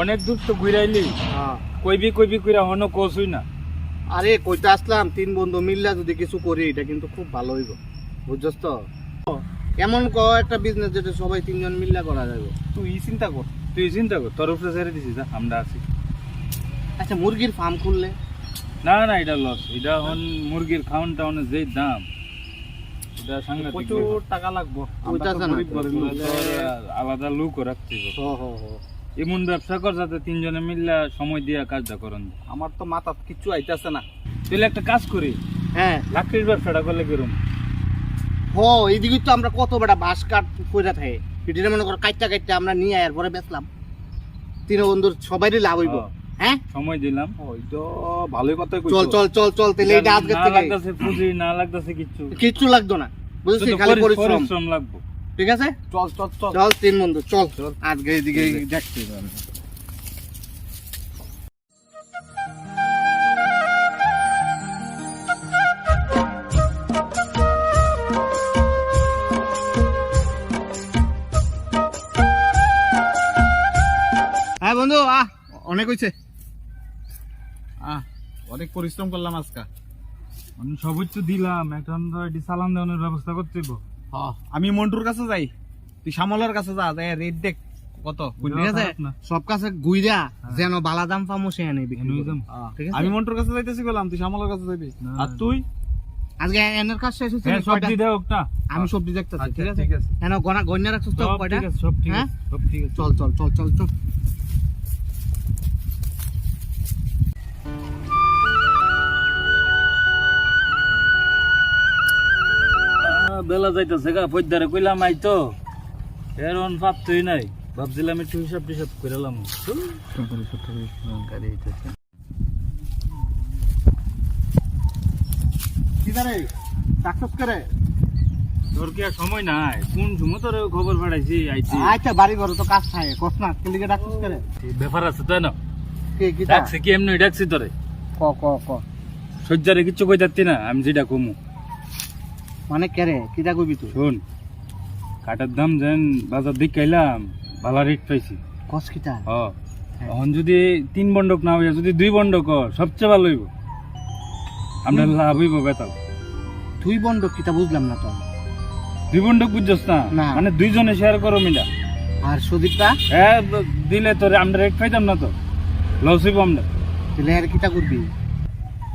অনেক দূর তো ঘুরাইলি। হ্যাঁ। কইবি কইবি কইরা হন কোসুই না। আরে কইতে আসলাম তিন বন্ধু মিল্লা যদি কিছু করি এটা কিন্তু খুব ভালো হইব। বুঝছস তো? এমন ক একটা বিজনেস যেটা সবাই তিনজন মিল্লা করা যাবে। তুই চিন্তা কর তুই চিন্তা কর তোর উপরে ছেড়ে দিছিস যা, আমরা আছি। আচ্ছা মুরগির ফার্ম খুললে? না না এটা লস এটা হন মুরগির খাওয়ান টাউনের যেই দাম এটা সাংঘাতিক প্রচুর টাকা লাগবো। আলাদা লোক রাখতে হো হো হো। এমন ব্যবসা কর যাতে তিনজনে মিললে সময় দিয়া কাজটা করেন। আমার তো মাথা কিচ্ছু আইতাছে না। তাহলে একটা কাজ করি। হ্যাঁ। লাকড়ির ব্যবসাটা করলে কিরম হো এইদিকে তো আমরা কত বেটা বাঁশ কাঠ কইরা থাকে। পিটিনে মনে করো কাইটা কাইটা আমরা নিয়ে আয়ার পরে বেচলাম। তিন বন্ধুর সবারই লাভ হইব। হ্যাঁ। সময় দিলাম। ওইটা ভালোই কথা চল চল চল চল তাহলে এটা আজকে থেকে। না লাগতেছে পুঁজি না লাগতেছে কিচ্ছু। কিচ্ছু লাগতো না। বুঝছিস খালি পরিশ্রম লাগবে। ঠিক আছে? চল চল চল। চল তিন বন্ধু চল। আজকে এইদিকে দেখছি। হ্যাঁ বন্ধু আহ অনেক হয়েছে আহ অনেক পরিশ্রম করলাম আজকে। আমি সবই তো দিলাম এখন তো এটি চালান দেওয়ানোর ব্যবস্থা করতে। আমি মন্টুর কাছে যাই। তুই শ্যামলার কাছে যা যাই রেট দেখ কত ঠিক আছে? সব কাছে গুইরা যেন বালা দাম পামো সে আনে ঠিক আছে? আমি মন্টুর কাছে যাইতেছি বললাম তুই শ্যামলার কাছে যাবি। আর তুই? আজকে এনের কাজ শেষ হচ্ছে হ্যাঁ? সবজি দেও একটা আমি সবজি দেখতেছি আচ্ছা, ঠিক আছে? ঠিক আছে। কেন গনা গন্যা রাখছিস তো কয়টা? ঠিক আছে সব ঠিক হ্যাঁ? আছে সব ঠিক আছে। চল চল চল চল চল। বেলা যাইতেছে গা পদ্মারে কইলাম আই তো। এরন পাপতই নাই। ভাবছিলাম একটু হিসাব টিসাব কইরালাম কি রে? সাকসেস করে তোর কি সময় নাই? কোন সময় তোর খবর পাঠাইছি আইছি। আচ্ছা বাড়ি ঘর তো কাজ থাকে কস না কেলিকে ডাকছিস করে ব্যাপার আছে তাই না? কে? ডাকছি এমনি ডাকছি তোরে? ক ক কিচ্ছু কই যাচ্ছি না আমি যেটা কমু। মানে কে রে কিটা কইবি তুই? শোন কাঠের দাম যেন বাজার দিক খাইলাম ভালো রেট পাইছি। কস কিটা হ। এখন যদি তিন বন্ডক না হইয়া যদি দুই বন্ডক সবচেয়ে ভালো হইব। আমরা লাভ হইব বেতাল। তুই বন্ধ কিটা বুঝলাম না তো। দুই বন্ডক বুঝছস না? না। মানে দুইজনে শেয়ার করো মিলা। আর সুদীপটা? হ্যাঁ দিলে তোরে আমরা রেট পাইতাম না তো। লস হইব আমরা। তাহলে আর কিটা করবি?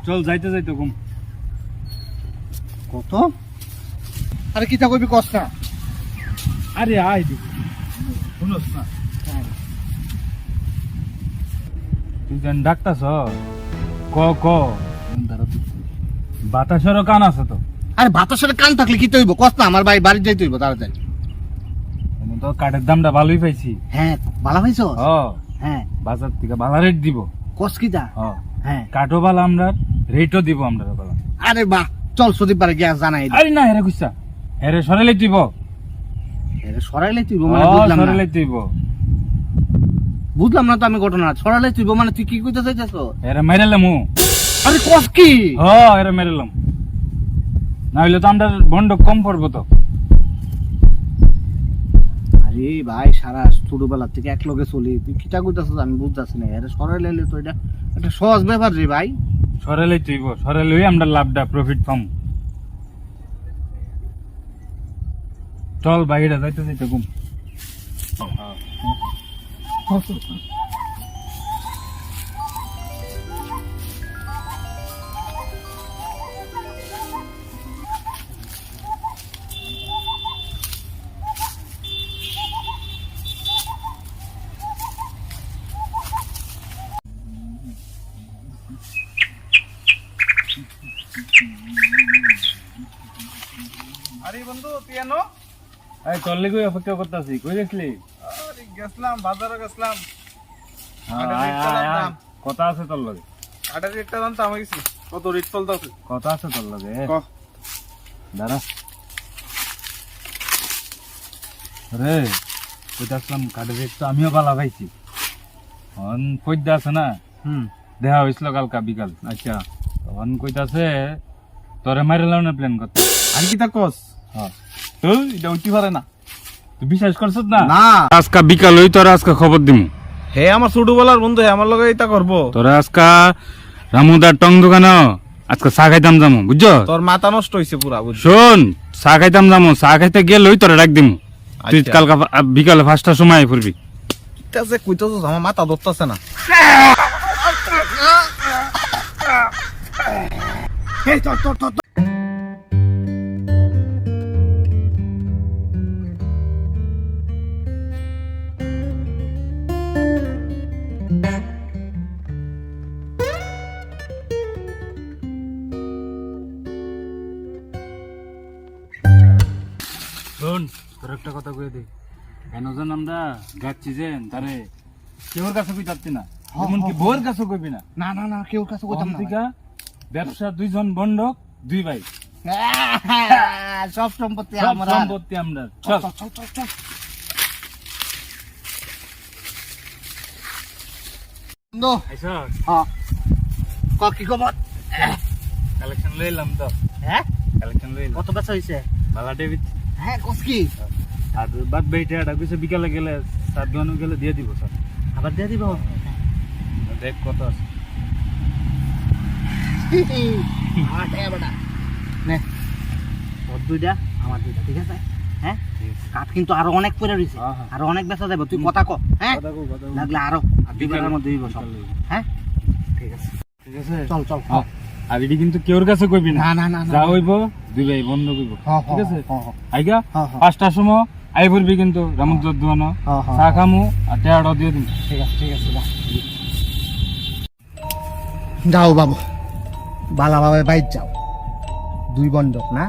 চল যাইতে যাইতে কম কত? আরে কিটা কইবি কস না। আরে আয় দি। শুনস না। তুই যেন ডাক্তারছ ক ক। বাতাসেরও কান আছে তো। আরে বাতাসের কান থাকলে কি হইব কস না আমার বাড়ি বাড়ি যাইতে হইব তাড়াতাড়ি। তো কাঠের দামটা ভালোই পাইছি। হ্যাঁ ভালো পাইছো? হ। হ্যাঁ। বাজার থেকে ভালো রেট দিব। কস কিটা হ। হ্যাঁ। কাঠও ভালো আমরা রেটও দিব আমরা ভালো। আরে বাহ চল সুদীপ বাড়ি গ্যাস জানাই আরে না হেরে কুসা হেরে সরাইলে দিব সরাইলে তুই মানে বুঝলাম না। সরাইলে দিব বুঝলাম না তো আমি ঘটনা। সরাইলে তুই মানে তুই কি কইতে চাইছস মেরেলাম আরে কস কি? হ মেরেলাম। না হইলে তো আমরা বন্ড কম পড়ব তো। আরে ভাই সারা ছোটবেলা থেকে এক লগে চলি। তুই কিটা কইতাছস আমি বুঝতাছি না। আরে সরাইলে তো এটা একটা সহজ ব্যাপার রে ভাই। সরাইলে তুইব সরাইলে আমরা লাভটা প্রফিট পাম। চল বাইরে যাইতে যাইতে ঘুম। আরে বন্ধু তুই এনো এই তোর লেগে অপেক্ষা করতেছি কই গেছলি? আরে গেছলাম বাজারে গেছলাম। হ্যাঁ। কথা আছে তোর লগে। কাঠের রেটটা জানতাম হয়েছি কত রেট চলতেছে? কথা আছে তোর লগে। ক? দাঁড়া। রে কইতাছিলাম কাঠের রেট তো আমিও ভালো পাইছি। আছে না? হুম। দেখা হয়েছিল কালকা বিকাল। আচ্ছা তখন কইতাছে তোরে মারিলাম না প্ল্যান করতে। আর কি তা কস? হ্যাঁ তুই এটা উঠতে পারে না। তুই বিশ্বাস করছিস না? না। আজকে বিকাল হই তোর আজকে খবর দিমু। হে আমার ছোটবেলার বন্ধু হে আমার লগে এটা করব। তোরা আজকা রামুদার টং দোকান আজকে চা খাইতাম যাব বুঝছ? তোর মাথা নষ্ট হইছে পুরা বুঝছ শোন চা খাইতাম যাব চা খাইতে গেলেই তোরা ডাক দিমু। তুই আচ্ছা। কালকা বিকালে পাঁচটার সময় কিতাছে আমার মাথা ধরতাছে না। শোন তোর একটা কথা কয়ে দে কেন যেন আমরা যাচ্ছি যে তারে কেউর কাছে কই যাচ্ছি না? এমনকি বউর কাছে কইবি না। না না না কেউ কাছে ওখান থেকে ব্যবসা দুইজন বন্ধক দুই ভাই। সব সম্পত্তি আমরা। সম্পত্তি আমরা। চল চল। চল চল বন্ধু। আইসা? হ্যাঁ ক কি খবর? কালেকশন লইলাম তো। হ্যাঁ? কালেকশন লইলাম। কত বেচা হয়েছে বালা ডেভিড হ্যাঁ কস কি? আর বাদ বেইটা এটা কইছে বিকালে গেলে সাত গানু গেলে দিয়ে দিব স্যার। আবার দিয়ে দিব? দেখ কত আছে। টাকা বেটা। নে দুইটা আমার দুইটা ঠিক আছে? হ্যাঁ? কাঠ কিন্তু আরও অনেক পরে রয়েছে হ্যাঁ, হ্যাঁ। আরও অনেক বেচা যাবে তুই কথা ক হ্যাঁ। লাগলে আরও দুই বেলার মধ্যে দিব সব। হ্যাঁ? ঠিক আছে ঠিক আছে। চল চল। হ্যাঁ। আর এটি কিন্তু কেউর কাছে কইবি না। না না না না। যা হইব। দুই ভাই বন্ধ কইব হ্যাঁ, ঠিক আছে? হ্যাঁ, হ্যাঁ। আইগা হ্যাঁ, হ্যাঁ। পাঁচটার সময় আই পড়বি কিন্তু রামুদ্র দোয়ানো হ্যাঁ, হ্যাঁ। চা খামু আর টেয়াটা দিয়ে দিন ঠিক আছে ঠিক আছে যাও বাবু বালা বাবা বাইর যাও। দুই বন্ধক না?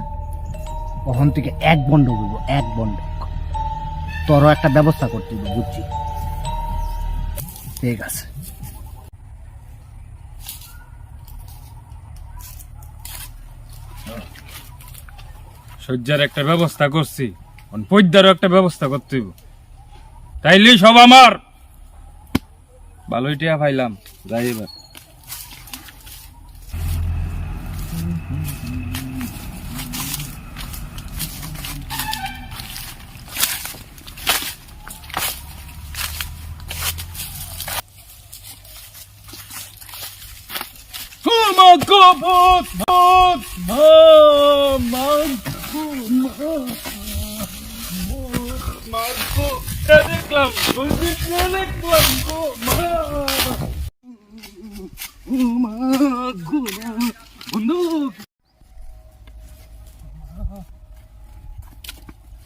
ওখান থেকে এক বন্ধক হইব এক বন্ধক। তোরও একটা ব্যবস্থা করতে বুঝছি? ঠিক আছে। সজ্জার একটা ব্যবস্থা করছি। পদ্মারও একটা ব্যবস্থা করতে হইব। তাইলেই সব আমার। ভালোই টিয়া পাইলাম যাই এবার। Marco, ভূত ভূত মার্কো দেখলাম দেখলাম গো বন্ধু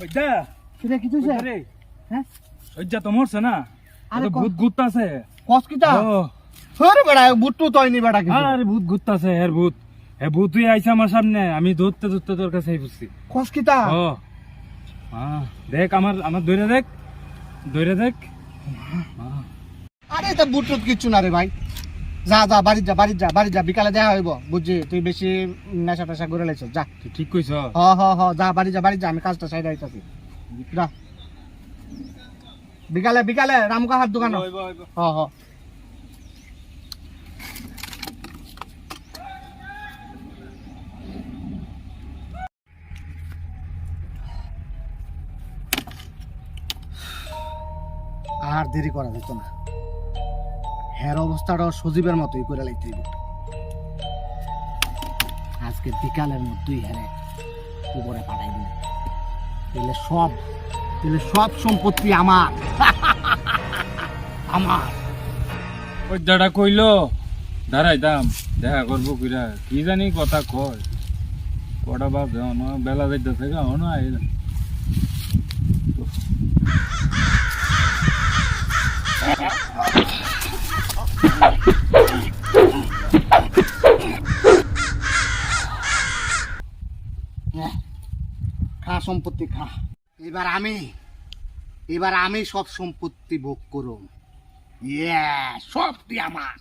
ওইটা সেটা কিছু রে হ্যাঁ সজ্জা তো মরছে না? আরে আরে কো- ভূত ঘুরতাছে কসকিটা ও আরে বেড়া বুট্টু তৈনি বেড়া কিন্তু আরে ভূত ঘুরতাছে হের ভূত। হে ভূত তুই আইছে আমার সামনে আমি ধরতে ধরতে তোর কাছে বুঝছি কসকিটা ও দেখ আমার আমার দৈরে দেখ দৈরে দেখ। আরে এটা বুট্টুত কিচ্ছু না রে ভাই। যা যা বাড়ি যা বাড়ি যা বাড়ি যা বিকালে দেখা হইব। বুঝছি তুই বেশি নেশা টেশা করে লাইছ যা। তুই ঠিক কইছ? হ হ হ যা বাড়ি যা বাড়ি যা আমি কাজটা সাইড আইতাছি। যা। বিকালে বিকালে রামকা হাত দোকান হ হ আর দেরি করা যেত না। হের অবস্থাটাও সজীবের মতোই করে হইব। আজকে বিকালের মধ্যেই হেরে উপরে পাঠাই দিন তাহলে সব তাহলে সব সম্পত্তি আমার। আমার। ওই দাদা কইলো, দাঁড়াই দাম, দেখা করব কিরা কি জানি কথা কয়। কটা অন, বেলা যাইতেছে গা, অন আই খা সম্পত্তি, খা। এবার আমি এবার আমি সব সম্পত্তি ভোগ করুম। ইয়ে সব তুই আমার।